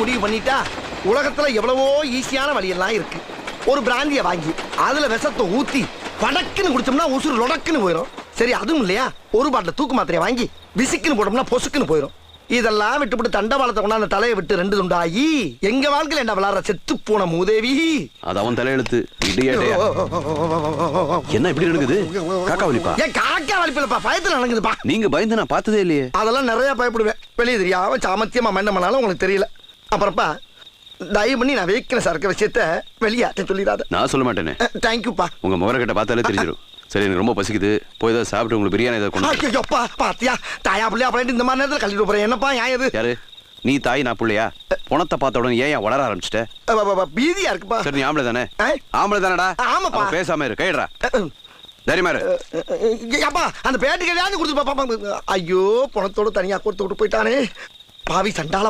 முடிவு பண்ணிட்டா உலகத்துல எவ்வளவோ ஈஸியான வழியெல்லாம் இருக்கு ஒரு பிராந்திய வாங்கி அதுல விஷத்தை ஊத்தி படக்குன்னு குடிச்சோம்னா உசுறு லொடக்குன்னு போயிடும் சரி அதுவும் இல்லையா ஒரு பாட்டில் தூக்கு மாத்திரையை வாங்கி விசிக்குன்னு போட்டோம்னா பொசுக்குன்னு போயிடும் இதெல்லாம் விட்டுவிட்டு தண்டவாளத்தை கொண்டாந்து தலையை விட்டு ரெண்டு துண்டாகி எங்க வாழ்க்கையில என்ன விளாடுற செத்து போன மூதேவி அது அவன் தலையெழுத்து என்ன இப்படி நடக்குது காக்கா வலிப்பா ஏன் காக்கா வலிப்பில்லப்பா பயத்துல நடக்குதுப்பா நீங்க பயந்து நான் பார்த்ததே இல்லையே அதெல்லாம் நிறைய பயப்படுவேன் வெளியே தெரியாம சாமத்தியமா என்ன பண்ணாலும் உங்களுக்கு தெரியல அப்புறப்பா தயவு பண்ணி நான் வைக்கிற சரக்கு விஷயத்த வெளியாட்ட சொல்லிடாத. நான் சொல்ல மாட்டேனே. தேங்க்யூப்பா உங்க முகரக்கட்டை பார்த்தாலே தெரிஞ்சிடும் சரி எனக்கு ரொம்ப பசிக்குது. போய் ஏதாவது சாப்பிட்டு உங்களுக்கு பிரியாணி ஏதாவது கொண்டு. ஐயோப்பா பாத்தியா? தாயா பிள்ளையா அப்படின்ட்டு இந்த மாதிரி நேரத்தில் கழிட்டு போறேன். என்னப்பா ஏன் இது? யாரு? நீ தாய் நான் பிள்ளையா? பணத்தை பார்த்த உடனே ஏன் வளர ஆரம்பிச்சிட்ட? அ, ப, ப, ப, பீதியா இருக்குப்பா. சரி நீ ஆம்பளை தானே? ஆம்பளை தானடா? ஆமாப்பா. பேசாம இரு கைடுறா அ, அப்பா அந்த பேட்டு கிடையாது கொடுத்து ஐயோ பணத்தோட தனியா கொடுத்து விட்டு போயிட்டானே. பாவி சண்டால